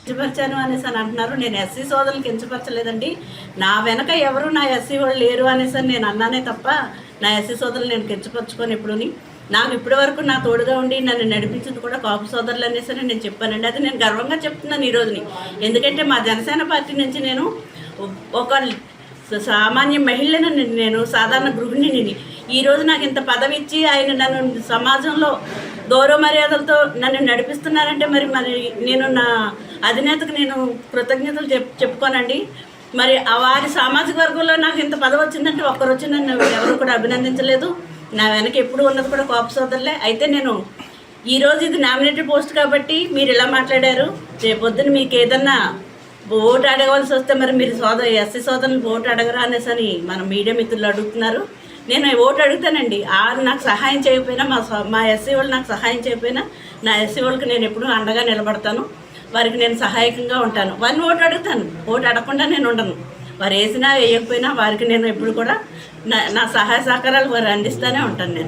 కించపరిచాను అనేసి అని అంటున్నారు. నేను ఎస్సీ సోదరులు కించపరచలేదండి నా వెనక ఎవరు నా ఎస్సీ వాళ్ళు లేరు అనేసి నేను అన్నానే తప్ప నా ఎస్సీ సోదరులు నేను కించపరచుకొని ఇప్పుడుని నాకు ఇప్పటి వరకు నా తోడుగా ఉండి నన్ను నడిపించింది కూడా కాపు సోదరులు అనేసి నేను చెప్పానండి. అది నేను గర్వంగా చెప్తున్నాను ఈ రోజుని. ఎందుకంటే మా జనసేన పార్టీ నుంచి నేను ఒక సామాన్య మహిళను నేను- సాధారణ గృహిణిని. ఈరోజు నాకు ఇంత పదవి ఇచ్చి ఆయన నన్ను సమాజంలో గౌరవ మర్యాదలతో నన్ను నడిపిస్తున్నారంటే మరి మరి నేను నా అధినేతకు నేను కృతజ్ఞతలు చెప్ చెప్పుకోనండి. మరి వారి సామాజిక వర్గంలో నాకు ఇంత పదవి వచ్చిందంటే ఒక్కరు వచ్చి నన్ను ఎవరు కూడా అభినందించలేదు. నా వెనక ఎప్పుడు ఉన్నది కూడా కోప సోదరులే. అయితే నేను ఈరోజు ఇది నామినేటెడ్ పోస్ట్ కాబట్టి మీరు ఇలా మాట్లాడారు. రేపొద్దున మీకు ఏదన్నా ఓటు అడగవలసి వస్తే మరి మీరు సోద ఎస్సీ సోదరులు ఓటు అడగరా అనేసి అని మన మీడియా మిత్రులు అడుగుతున్నారు. నేను ఓటు అడుగుతానండి. ఆరు నాకు సహాయం చేయకపోయినా మా మా ఎస్సీ వాళ్ళు నాకు సహాయం చేయకపోయినా నా ఎస్సీ వాళ్ళకి నేను ఎప్పుడూ అండగా నిలబడతాను. వారికి నేను సహాయకంగా ఉంటాను. వన్ ఓటు అడుగుతాను. ఓటు అడగకుండా నేను ఉండను. వారు వేసినా వేయకపోయినా వారికి నేను ఎప్పుడు కూడా నా నా సహాయ సహకారాలు వారు అందిస్తూనే ఉంటాను నేను.